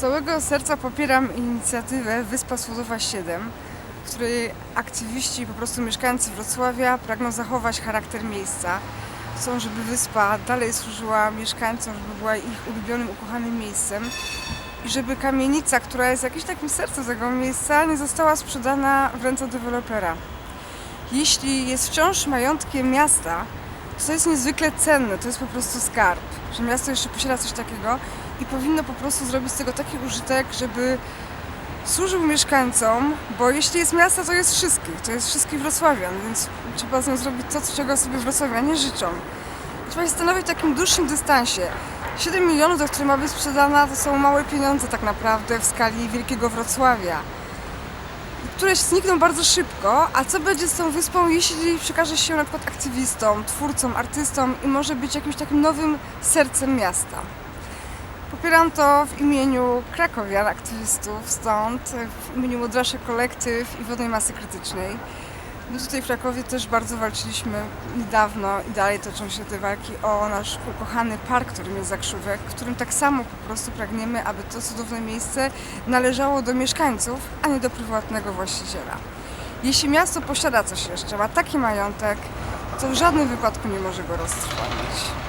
Z całego serca popieram inicjatywę Wyspa Słodowa 7, w której aktywiści, po prostu mieszkańcy Wrocławia pragną zachować charakter miejsca. Chcą, żeby wyspa dalej służyła mieszkańcom, żeby była ich ulubionym, ukochanym miejscem i żeby kamienica, która jest jakimś takim sercem tego miejsca, nie została sprzedana w ręce dewelopera. Jeśli jest wciąż majątkiem miasta, to jest niezwykle cenne, to jest po prostu skarb, że miasto jeszcze posiada coś takiego i powinno po prostu zrobić z tego taki użytek, żeby służył mieszkańcom, bo jeśli jest miasto, to jest wszystkich, to jest wszystkich wrocławian, więc trzeba z nią zrobić to, czego sobie wrocławianie życzą. Trzeba się zastanowić w takim dłuższym dystansie. 7 milionów, za które ma być sprzedana, to są małe pieniądze tak naprawdę w skali Wielkiego Wrocławia które znikną bardzo szybko, a co będzie z tą wyspą, jeśli przekaże się na przykład aktywistom, twórcom, artystom i może być jakimś takim nowym sercem miasta. Popieram to w imieniu krakowian, aktywistów stąd, w imieniu Modrasze Kolektyw i Wodnej Masy Krytycznej. My tutaj w Krakowie też bardzo walczyliśmy niedawno i dalej toczą się te walki o nasz ukochany park, którym jest Zakrzówek, którym tak samo po prostu pragniemy, aby to cudowne miejsce należało do mieszkańców, a nie do prywatnego właściciela. Jeśli miasto posiada coś jeszcze, ma taki majątek, to w żadnym wypadku nie może go roztrwonić.